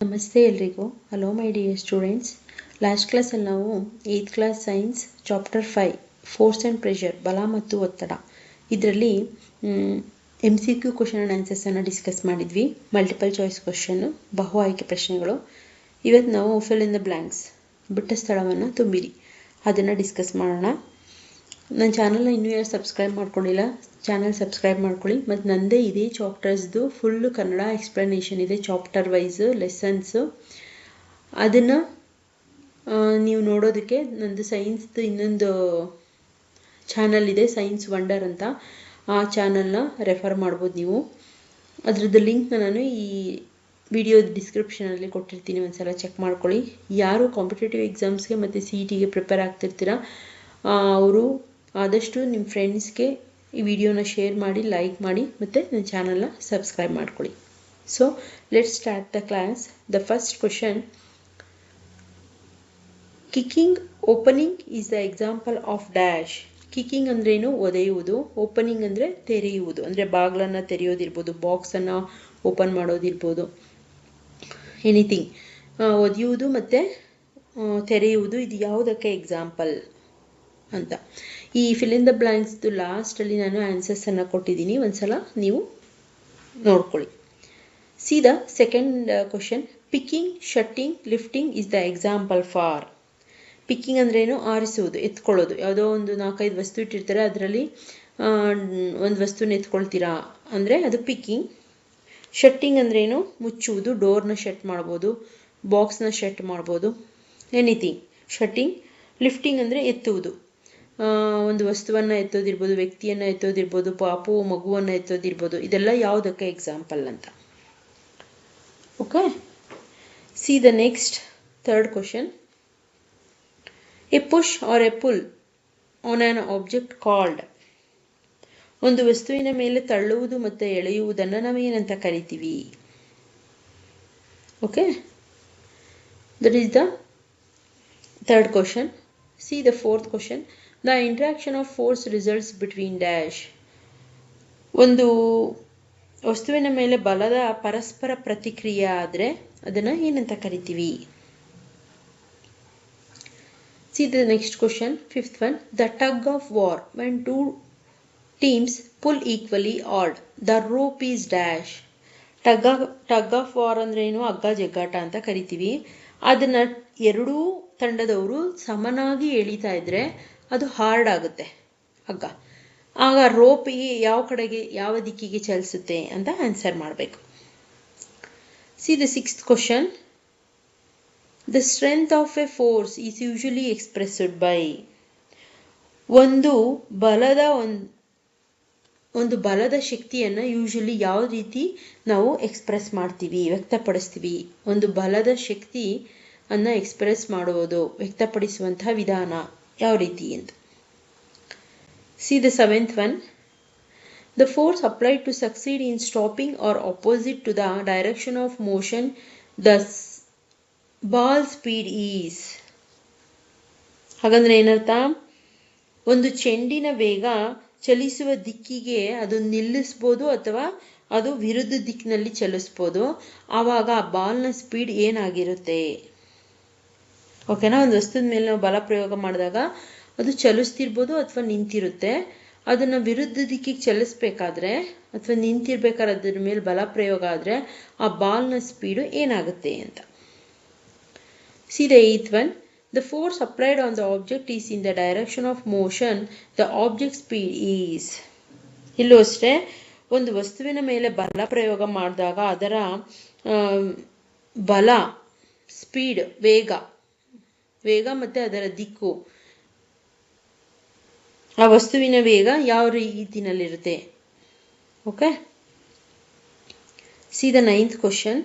ನಮಸ್ತೆ ಎಲ್ರಿಗೂ. Hello my dear students last ಕ್ಲಾಸಲ್ಲಿ ನಾವು eighth class science chapter five force and pressure ಬಲ ಮತ್ತು ಒತ್ತಡ. ಇದರಲ್ಲಿ M C Q question and ಆನ್ಸರ್ಸನ್ನು discuss ಮಾಡಿದ್ವಿ. ಮಲ್ಟಿಪಲ್ ಚಾಯ್ಸ್ ಕ್ವಶನ್ನು ಬಹು ಆಯ್ಕೆ ಪ್ರಶ್ನೆಗಳು. ಇವತ್ತು ನಾವು ಫಿಲ್ ಇನ್ ದ ಬ್ಲ್ಯಾಂಕ್ಸ್ ಬಿಟ್ಟ ಸ್ಥಳವನ್ನು ತುಂಬಿರಿ. ಅದನ್ನು ಡಿಸ್ಕಸ್ ಮಾಡೋಣ. ನನ್ನ ಚಾನಲ್ನ ಇನ್ನೂ ಯಾರು ಸಬ್ಸ್ಕ್ರೈಬ್ ಮಾಡ್ಕೊಂಡಿಲ್ಲ ಚಾನಲ್ ಸಬ್ಸ್ಕ್ರೈಬ್ ಮಾಡ್ಕೊಳ್ಳಿ. ಮತ್ತು ನನ್ನದೇ ಇದೆ ಚಾಪ್ಟರ್ಸ್ದು ಫುಲ್ಲು ಕನ್ನಡ ಎಕ್ಸ್ಪ್ಲನೇಷನ್ ಇದೆ ಚಾಪ್ಟರ್ ವೈಸು ಲೆಸನ್ಸು ಅದನ್ನು ನೀವು ನೋಡೋದಕ್ಕೆ ನಂದು ಸೈನ್ಸ್ದು ಇನ್ನೊಂದು ಚಾನಲ್ ಇದೆ ಸೈನ್ಸ್ ವಂಡರ್ ಅಂತ. ಆ ಚಾನಲ್ನ ರೆಫರ್ ಮಾಡ್ಬೋದು ನೀವು. ಅದರದ್ದು ಲಿಂಕ್ನ ನಾನು ಈ ವಿಡಿಯೋ ಡಿಸ್ಕ್ರಿಪ್ಷನಲ್ಲಿ ಕೊಟ್ಟಿರ್ತೀನಿ, ಒಂದ್ಸಲ ಚೆಕ್ ಮಾಡ್ಕೊಳ್ಳಿ. ಯಾರು ಕಾಂಪಿಟೇಟಿವ್ ಎಕ್ಸಾಮ್ಸ್ಗೆ ಮತ್ತು ಸಿ ಇ ಟಿಗೆ ಪ್ರಿಪೇರ್ ಆಗ್ತಿರ್ತೀರ ಅವರು ಆದಷ್ಟು ನಿಮ್ಮ ಫ್ರೆಂಡ್ಸ್ಗೆ ಈ ವಿಡಿಯೋನ ಶೇರ್ ಮಾಡಿ ಲೈಕ್ ಮಾಡಿ, ಮತ್ತು ನನ್ನ ಚಾನಲ್ನ ಸಬ್ಸ್ಕ್ರೈಬ್ ಮಾಡ್ಕೊಳ್ಳಿ. So let start the class the first question kicking opening is the example of dash kicking ಅಂದ್ರೇನು ಒದೆಯುವುದು. ಓಪನಿಂಗ್ ಅಂದರೆ ತೆರೆಯುವುದು. ಅಂದರೆ ಬಾಗಿಲನ್ನು ತೆರೆಯೋದಿರ್ಬೋದು ಬಾಕ್ಸನ್ನು ಓಪನ್ ಮಾಡೋದಿರ್ಬೋದು. ಎನಿಥಿಂಗ್ ಒದೆಯುವುದು ಮತ್ತು ತೆರೆಯುವುದು, ಇದು ಯಾವುದಕ್ಕೆ? ಎಕ್ಸಾಂಪಲ್ ಅಂತ. ಈ ಫಿಲ್ ದ ಬ್ಲ್ಯಾಂಕ್ಸ್ದು ಲಾಸ್ಟಲ್ಲಿ ನಾನು ಆನ್ಸರ್ಸನ್ನು ಕೊಟ್ಟಿದ್ದೀನಿ. ಒಂದ್ಸಲ ನೀವು ನೋಡ್ಕೊಳ್ಳಿ. See the second question picking shutting lifting is the example for picking ಏನು? ಆರಿಸುವುದು, ಎತ್ಕೊಳ್ಳೋದು. ಯಾವುದೋ ಒಂದು ನಾಲ್ಕೈದು ವಸ್ತು ಇಟ್ಟಿರ್ತಾರೆ, ಅದರಲ್ಲಿ ಒಂದು ವಸ್ತುನ ಎತ್ಕೊಳ್ತೀರಾ? ಅಂದರೆ ಅದು ಪಿಕ್ಕಿಂಗ್ ಶಟ್ಟಿಂಗ್ ಅಂದ್ರೇನು ಮುಚ್ಚುವುದು ಡೋರ್ನ ಶಟ್ ಮಾಡ್ಬೋದು ಬಾಕ್ಸ್ನ ಶಟ್ ಮಾಡ್ಬೋದು ಎನಿಥಿಂಗ್ ಶಟ್ಟಿಂಗ್ ಲಿಫ್ಟಿಂಗ್ ಅಂದರೆ ಎತ್ತುವುದು. ಒಂದು ವಸ್ತುವನ್ನು ಎತ್ತೋದಿರ್ಬೋದು, ವ್ಯಕ್ತಿಯನ್ನು ಎತ್ತೋದಿರ್ಬೋದು ಪಾಪು ಮಗುವನ್ನು ಎತ್ತೋದಿರ್ಬೋದು, ಇದೆಲ್ಲ ಯಾವುದಕ್ಕೆ ಎಕ್ಸಾಂಪಲ್ ಅಂತ? Okay see the next third question a push or a pull on on object called ಒಂದು ವಸ್ತುವಿನ ಮೇಲೆ ತಳ್ಳುವುದು ಮತ್ತು ಎಳೆಯುವುದನ್ನು ನಾವೇನಂತ ಕರಿತೀವಿ? Okay that is the third question see the fourth question the interaction of force results between dash ಒಂದು ವಸ್ತುವಿನ ಮೇಲೆ ಬಲದ ಪರಸ್ಪರ ಪ್ರತಿಕ್ರಿಯೆ ಆದರೆ ಅದನ್ನು ಏನಂತ ಕರಿತೀವಿ? See the next question fifth one the tug of war when two teams pull equally and the rope is dash tug tug of war ಅಂದ್ರೆ ಏನು? ಅಗ್ಗ, ಜಗ್ಗಾಟ ಅಂತ ಕರಿತೀವಿ. ಅದನ್ನು ಎರಡೂ ತಂಡದವರು ಸಮನಾಗಿ ಎಳಿತಾ ಇದ್ರೆ ಅದು ಹಾರ್ಡ್ ಆಗುತ್ತೆ. ಹಗ್ಗ ಆಗ ರೋಪ್ ಯಾವ ಕಡೆಗೆ, ಯಾವ ದಿಕ್ಕಿಗೆ ಚಲಿಸುತ್ತೆ ಅಂತ ಆನ್ಸರ್ ಮಾಡಬೇಕು. See the sixth question the strength of a force is usually expressed by ಒಂದು ಬಲದ ಒಂದು ಬಲದ ಶಕ್ತಿಯನ್ನು ಯೂಶಲಿ ಯಾವ ರೀತಿ ನಾವು ಎಕ್ಸ್ಪ್ರೆಸ್ ಮಾಡ್ತೀವಿ, ವ್ಯಕ್ತಪಡಿಸ್ತೀವಿ. ಒಂದು ಬಲದ ಶಕ್ತಿ ಅನ್ನು ಎಕ್ಸ್ಪ್ರೆಸ್ ಮಾಡುವುದು, ವ್ಯಕ್ತಪಡಿಸುವಂತಹ ವಿಧಾನ. ಯಾವ ರೀತಿ ಅಂತ see the seventh one the force applied to succeed in stopping or opposite to the direction of motion the ball speed is ಹಾಗಂದ್ರೆ ಏನರ್ಥ? ಒಂದು ಚೆಂಡಿನ ವೇಗ ಚಲಿಸುವ ದಿಕ್ಕಿಗೆ ಅದು ನಿಲ್ಲಿಸ್ಬೋದು ಅಥವಾ ಅದು ವಿರುದ್ಧ ದಿಕ್ಕಿನಲ್ಲಿ ಚಲಿಸ್ಬೋದು. ಆವಾಗ ಆ ಬಾಲ್ನ ಸ್ಪೀಡ್ ಏನಾಗಿರುತ್ತೆ? ಓಕೆನಾ? ಒಂದು ವಸ್ತುದ ಮೇಲೆ ನಾವು ಬಲ ಪ್ರಯೋಗ ಮಾಡಿದಾಗ ಅದು ಚಲಿಸ್ತಿರ್ಬೋದು ಅಥವಾ ನಿಂತಿರುತ್ತೆ. ಅದನ್ನು ವಿರುದ್ಧ ದಿಕ್ಕಿಗೆ ಚಲಿಸ್ಬೇಕಾದ್ರೆ ಅಥವಾ ನಿಂತಿರ್ಬೇಕಾದ್ರೆ ಅದ್ರ ಮೇಲೆ ಬಲ ಪ್ರಯೋಗ ಆದರೆ ಆ ಬಾಲ್ನ ಸ್ಪೀಡು ಏನಾಗುತ್ತೆ ಅಂತ. See the eighth one the force applied on the object is in the direction of motion the object speed is ಇಲ್ಲೂ ಅಷ್ಟೇ, ಒಂದು ವಸ್ತುವಿನ ಮೇಲೆ ಬಲ ಪ್ರಯೋಗ ಮಾಡಿದಾಗ ಅದರ ಬಲ ಸ್ಪೀಡ್ ವೇಗ ವೇಗ ಮತ್ತು ಅದರ ದಿಕ್ಕು. ಆ ವಸ್ತುವಿನ ವೇಗ ಯಾವ ರೀತಿನಲ್ಲಿರುತ್ತೆ? Okay see the ninth question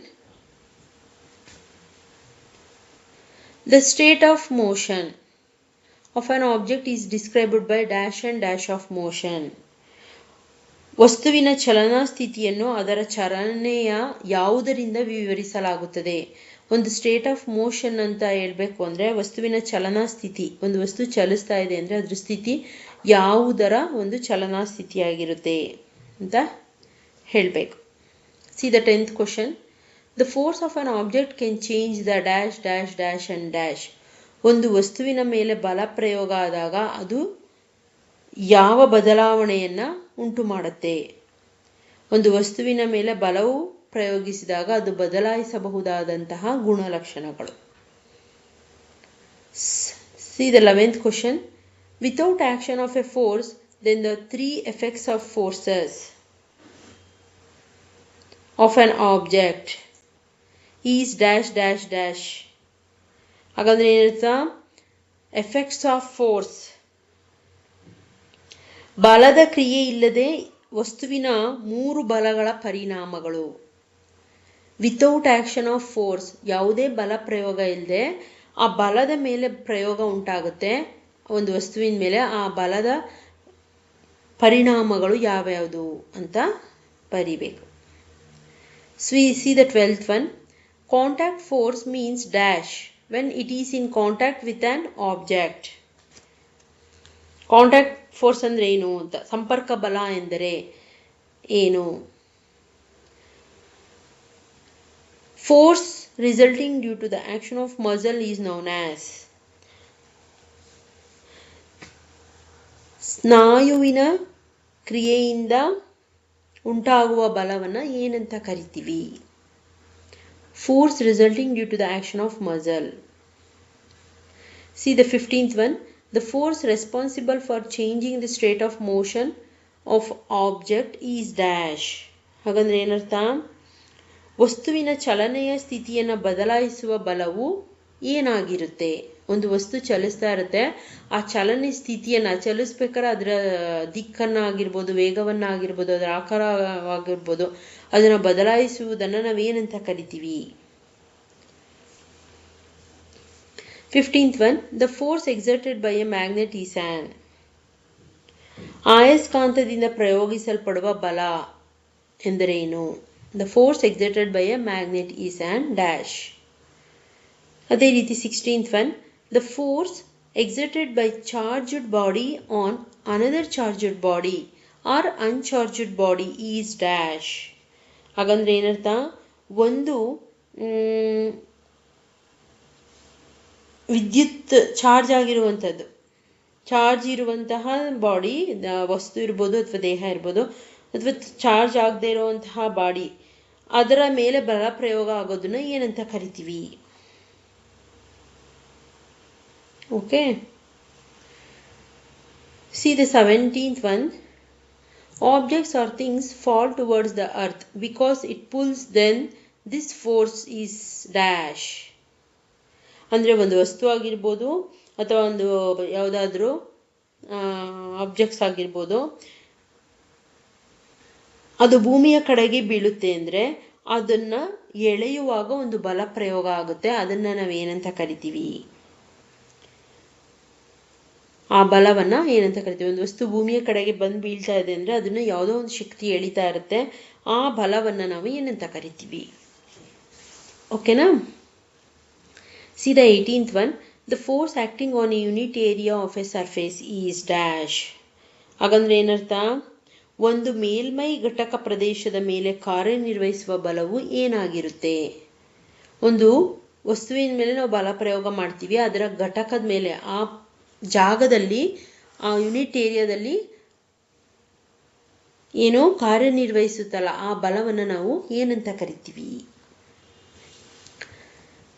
the state of motion of an object is described by dash and dash of motion ವಸ್ತುವಿನ ಚಲನಾ ಸ್ಥಿತಿಯನ್ನು ಅದರ ಚಲನೆಯ ಯಾವುದರಿಂದ ವಿವರಿಸಲಾಗುತ್ತದೆ? ಒಂದು ಸ್ಟೇಟ್ ಆಫ್ ಮೋಷನ್ ಅಂತ ಹೇಳಬೇಕು ಅಂದರೆ ವಸ್ತುವಿನ ಚಲನಾ ಸ್ಥಿತಿ, ಒಂದು ವಸ್ತು ಚಲಿಸ್ತಾ ಇದೆ ಅಂದರೆ ಅದ್ರ ಸ್ಥಿತಿ ಯಾವುದರ ಒಂದು ಚಲನಾ ಸ್ಥಿತಿಯಾಗಿರುತ್ತೆ ಅಂತ ಹೇಳಬೇಕು. See the tenth question the force of an object can change the dash dash dash and dash ಒಂದು ವಸ್ತುವಿನ ಮೇಲೆ ಬಲ ಪ್ರಯೋಗ ಆದಾಗ ಅದು ಯಾವ ಬದಲಾವಣೆಯನ್ನು ಉಂಟು ಮಾಡುತ್ತೆ ಒಂದು ವಸ್ತುವಿನ ಮೇಲೆ ಬಲವು ಪ್ರಯೋಗಿಸಿದಾಗ ಅದು ಬದಲಾಯಿಸಬಹುದಾದಂತಹ ಗುಣಲಕ್ಷಣಗಳು. See the eleventh question without action of a force then the three effects of forces of an object is dash dash dash ಹಾಗಾದ್ರೆ ಏನರ್ಥ ಎಫೆಕ್ಟ್ಸ್ ಆಫ್ ಫೋರ್ಸ್ ಬಲದ ಕ್ರಿಯೆ ಇಲ್ಲದೆ ವಸ್ತುವಿನ ಮೂರು ಬಲಗಳ ಪರಿಣಾಮಗಳು. ವಿತೌಟ್ ಆ್ಯಕ್ಷನ್ ಆಫ್ ಫೋರ್ಸ್ ಯಾವುದೇ ಬಲ ಪ್ರಯೋಗ ಇಲ್ಲದೆ ಆ ಬಲದ ಮೇಲೆ ಪ್ರಯೋಗ ಉಂಟಾಗುತ್ತೆ. ಒಂದು ವಸ್ತುವಿನ ಮೇಲೆ ಆ ಬಲದ ಪರಿಣಾಮಗಳು ಯಾವ್ಯಾವುದು ಅಂತ ಬರೀಬೇಕು. ಸ್ವಿ see the twelfth one contact force means dash when it is in contact with an object contact force ಅಂದರೆ ಏನು ಅಂತ? ಸಂಪರ್ಕ ಬಲ ಎಂದರೆ ಏನು? Force resulting due to the action of muscle is known as ಸ್ನಾಯುವಿನ ಕ್ರಿಯೆಯಿಂದ ಉಂಟಾಗುವ ಬಲವನ್ನು ಏನಂತ ಕರಿತೀವಿ? Force resulting due to the action of muscle see the fifteenth one The force responsible for changing the state of motion of object is dash. ಹಾಗಂದ್ರೆ ಏನರ್ಥ? ವಸ್ತುವಿನ ಚಲನೆಯ ಸ್ಥಿತಿಯನ್ನು ಬದಲಾಯಿಸುವ ಬಲವು ಏನಾಗಿರುತ್ತೆ? ಒಂದು ವಸ್ತು ಚಲಿಸ್ತಾ ಇರುತ್ತೆ. ಆ ಚಲನೆ ಸ್ಥಿತಿಯನ್ನು ಚಲಿಸ್ಬೇಕಾದ್ರೆ ಅದರ ದಿಕ್ಕನ್ನಾಗಿರ್ಬೋದು, ವೇಗವನ್ನಾಗಿರ್ಬೋದು, ಅದರ ಆಕಾರವಾಗಿರ್ಬೋದು, ಅದನ್ನು ಬದಲಾಯಿಸುವುದನ್ನು ನಾವೇನಂತ ಕರಿತೀವಿ? Fifteenth one the force exerted by a magnet is ಆಯಸ್ಕಾಂತದಿಂದ ಪ್ರಯೋಗಿಸಲ್ಪಡುವ ಬಲ ಎಂದರೇನು? The force exerted by a magnet is an dash ಅದೇ ರೀತಿ sixteenth one the force exerted by charged body on another charged body or uncharged body is dash ಹಾಗಂದ್ರೆ ಏನರ್ಥ? ಒಂದು ವಿದ್ಯುತ್ charge ಆಗಿರುವಂಥದ್ದು. ಚಾರ್ಜ್ ಇರುವಂತಹ ಬಾಡಿ ವಸ್ತು ಇರ್ಬೋದು ಅಥವಾ ದೇಹ ಇರ್ಬೋದು, ಅಥವಾ ಚಾರ್ಜ್ ಆಗದೆ ಇರುವಂತಹ ಬಾಡಿ ಅದರ ಮೇಲೆ ಬಲ ಪ್ರಯೋಗ ಆಗೋದನ್ನ ಏನಂತ ಕರಿತೀವಿ? Okay. See the seventeenth one objects or things fall towards the earth because it pulls then this force is dash ಅಂದರೆ ಒಂದು ವಸ್ತು ಆಗಿರ್ಬೋದು ಅಥವಾ ಒಂದು ಯಾವುದಾದ್ರೂ ಆಬ್ಜೆಕ್ಟ್ಸ್ ಆಗಿರ್ಬೋದು. ಅದು ಭೂಮಿಯ ಕಡೆಗೆ ಬೀಳುತ್ತೆ ಅಂದರೆ ಅದನ್ನು ಎಳೆಯುವಾಗ ಒಂದು ಬಲ ಪ್ರಯೋಗ ಆಗುತ್ತೆ. ಅದನ್ನು ನಾವು ಏನಂತ ಕರಿತೀವಿ? ಆ ಬಲವನ್ನು ಏನಂತ ಕರಿತೀವಿ? ಒಂದು ವಸ್ತು ಭೂಮಿಯ ಕಡೆಗೆ ಬಂದು ಬೀಳ್ತಾ ಇದೆ ಅಂದರೆ ಅದನ್ನು ಯಾವುದೋ ಒಂದು ಶಕ್ತಿ ಎಳಿತಾ ಇರುತ್ತೆ. ಆ ಬಲವನ್ನು ನಾವು ಏನಂತ ಕರಿತೀವಿ? ಓಕೆನಾ? See the 18th one the force acting on a unit area of a surface is dash ಹಾಗಂದ್ರೆ ಏನರ್ಥ? ಒಂದು ಮೇಲ್ಮೈ ಘಟಕ ಪ್ರದೇಶದ ಮೇಲೆ ಕಾರ್ಯನಿರ್ವಹಿಸುವ ಬಲವು ಏನಾಗಿರುತ್ತೆ? ಒಂದು ವಸ್ತುವಿನ ಮೇಲೆ ನಾವು ಬಲ ಪ್ರಯೋಗ ಮಾಡ್ತೀವಿ, ಅದರ ಘಟಕದ ಮೇಲೆ. ಆ ಜಾಗದಲ್ಲಿ, ಆ ಯೂನಿಟ್ ಏರಿಯಾದಲ್ಲಿ ಏನೋ ಕಾರ್ಯನಿರ್ವಹಿಸುತ್ತಲ್ಲ, ಆ ಬಲವನ್ನು ನಾವು ಏನಂತ ಕರಿತೀವಿ?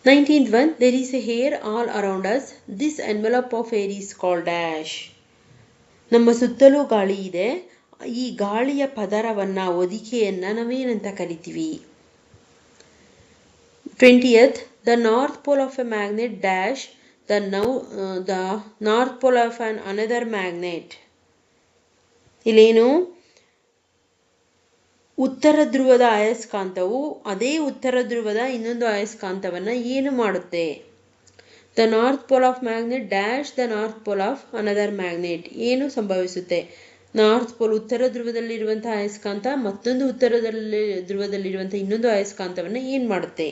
Nineteenth one there is a air all around us this envelope of air is call dash ನಮ್ಮ ಸುತ್ತಲೂ ಗಾಳಿ ಇದೆ. ಈ ಗಾಳಿಯ ಪದರವನ್ನು ಹೊದಿಕೆಯನ್ನು ನಾವೇನಂತ ಕರಿತೀವಿ? Twentieth the north pole of a magnet dash the now the north pole of an another magnet ಇಲ್ಲೇನು? ಉತ್ತರ ಧ್ರುವದ ಅಯಸ್ಕಾಂತವು ಅದೇ ಉತ್ತರ ಧ್ರುವದ ಇನ್ನೊಂದು ಅಯಸ್ಕಾಂತವನ್ನು ಏನು ಮಾಡುತ್ತೆ? The north pole of magnet dash the north pole of another magnet ಏನು ಸಂಭವಿಸುತ್ತೆ? ನಾರ್ತ್ ಪೋಲ್ ಉತ್ತರ ಧ್ರುವದಲ್ಲಿರುವಂತಹ ಅಯಸ್ಕಾಂತ ಮತ್ತೊಂದು ಉತ್ತರದಲ್ಲಿ ಧ್ರುವದಲ್ಲಿರುವಂತಹ ಇನ್ನೊಂದು ಅಯಸ್ಕಾಂತವನ್ನು ಏನು ಮಾಡುತ್ತೆ?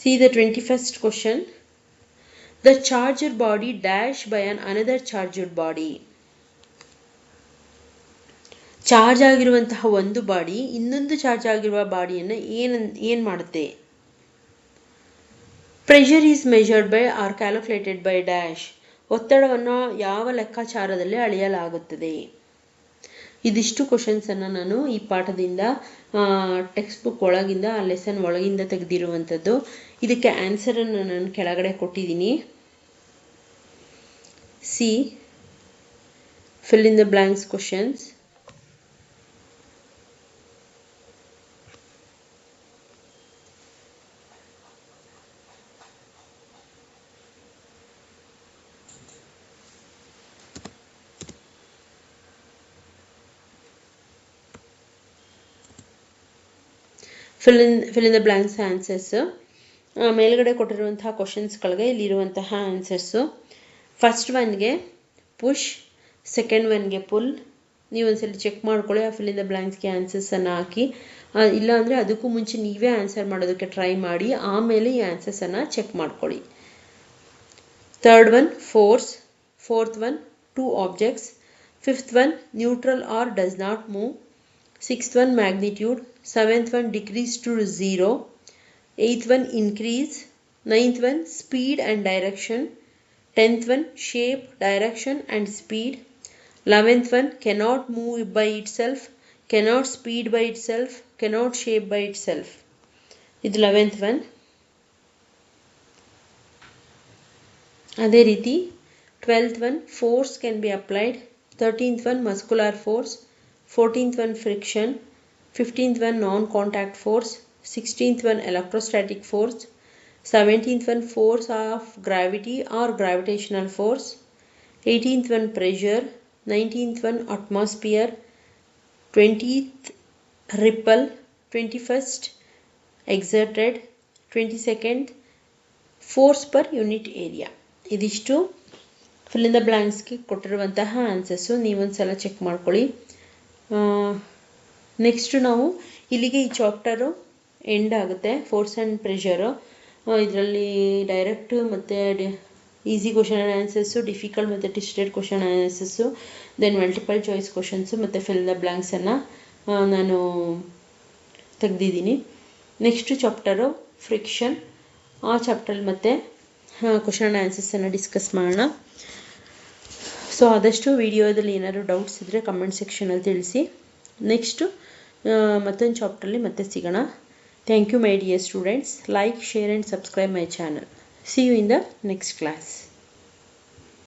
See the twenty first question the charger body dash by an another charger body charge ಆಗಿರುವಂತಹ ಒಂದು ಬಾಡಿ ಇನ್ನೊಂದು ಚಾರ್ಜ್ ಆಗಿರುವ ಬಾಡಿಯನ್ನು ಏನು ಏನು ಮಾಡುತ್ತೆ? Pressure is measured by or calculated by dash ಒತ್ತಡವನ್ನು ಯಾವ ಲೆಕ್ಕಾಚಾರದಲ್ಲಿ ಅಳೆಯಲಾಗುತ್ತದೆ? ಇದಿಷ್ಟು ಕ್ವಶನ್ಸನ್ನು ನಾನು ಈ ಪಾಠದಿಂದ ಟೆಕ್ಸ್ಟ್ ಬುಕ್ ಒಳಗಿಂದ ಲೆಸನ್ ಒಳಗಿಂದ ತೆಗೆದಿರುವಂಥದ್ದು. ಇದಕ್ಕೆ ಆನ್ಸರನ್ನು ನಾನು ಕೆಳಗಡೆ ಕೊಟ್ಟಿದ್ದೀನಿ. See fill in the blanks questions. Fill in fill in the blanks answers ಮೇಲ್ಗಡೆ ಕೊಟ್ಟಿರುವಂತಹ ಕ್ವಶನ್ಸ್ಗಳಿಗೆ ಇಲ್ಲಿರುವಂತಹ ಆನ್ಸರ್ಸು ಫಸ್ಟ್ ಒನ್ಗೆ ಪುಷ್ ಸೆಕೆಂಡ್ ಒನ್ಗೆ ಪುಲ್ ನೀವು ಒಂದ್ಸಲ ಚೆಕ್ ಮಾಡ್ಕೊಳ್ಳಿ, ಆ ಫಿಲ್ ಇನ್ ದ ಬ್ಲ್ಯಾಂಕ್ಸ್ಗೆ ಆನ್ಸರ್ಸನ್ನು ಹಾಕಿ. ಇಲ್ಲ ಅಂದರೆ ಅದಕ್ಕೂ ಮುಂಚೆ ನೀವೇ ಆನ್ಸರ್ ಮಾಡೋದಕ್ಕೆ ಟ್ರೈ ಮಾಡಿ, ಆಮೇಲೆ ಈ ಆನ್ಸರ್ಸನ್ನು ಚೆಕ್ ಮಾಡ್ಕೊಳ್ಳಿ. Third one force fourth one two objects fifth one neutral or does not move sixth one magnitude seventh one decrease to zero eighth one increase ninth one speed and direction tenth one shape direction and speed eleventh one cannot move by itself cannot speed by itself cannot shape by itself ಇದು eleventh one ಅದೇ ರೀತಿ twelfth one force can be applied thirteenth one muscular force fourteenth one friction fifteenth one non contact force sixteenth one electrostatic force seventeenth one force of gravity or gravitational force eighteenth one pressure nineteenth one atmosphere twentieth repel twenty first exerted twenty second force per unit area ಇದಿಷ್ಟು fill in the ಬ್ಲ್ಯಾಂಕ್ಸ್ಗೆ ಕೊಟ್ಟಿರುವಂತಹ answers ನೀವೊಂದು ಸಲ check ಮಾಡ್ಕೊಳ್ಳಿ. Next ನಾವು ಇಲ್ಲಿಗೆ ಈ chapter end ಆಗುತ್ತೆ ಫೋರ್ಸ್ ಆ್ಯಂಡ್ ಪ್ರೆಷರು ಇದರಲ್ಲಿ ಡೈರೆಕ್ಟ್ ಮತ್ತು easy question and answers difficult ಮತ್ತು twisted question answers then multiple choice questions ಮತ್ತು ಫಿಲ್ ದ ಬ್ಲ್ಯಾಂಕ್ಸನ್ನು ನಾನು ತೆಗೆದಿದ್ದೀನಿ. ನೆಕ್ಸ್ಟ್ ಚಾಪ್ಟರು ಫ್ರಿಕ್ಷನ್ ಆ ಚಾಪ್ಟರ್ ಮತ್ತೆ ಕ್ವಶನ್ ಆ್ಯಂಡ್ ಆನ್ಸರ್ಸನ್ನು ಡಿಸ್ಕಸ್ ಮಾಡೋಣ. ಸೊ ಆದಷ್ಟು ವಿಡಿಯೋದಲ್ಲಿ ಏನಾದರೂ ಡೌಟ್ಸ್ ಇದ್ದರೆ ಕಮೆಂಟ್ ಸೆಕ್ಷನಲ್ಲಿ ತಿಳಿಸಿ. ನೆಕ್ಸ್ಟು ಮತ್ತೊಂದು ಚಾಪ್ಟ್ರಲ್ಲಿ ಮತ್ತೆ ಸಿಗೋಣ. Thank you my dear students like share and subscribe my channel see you in the next class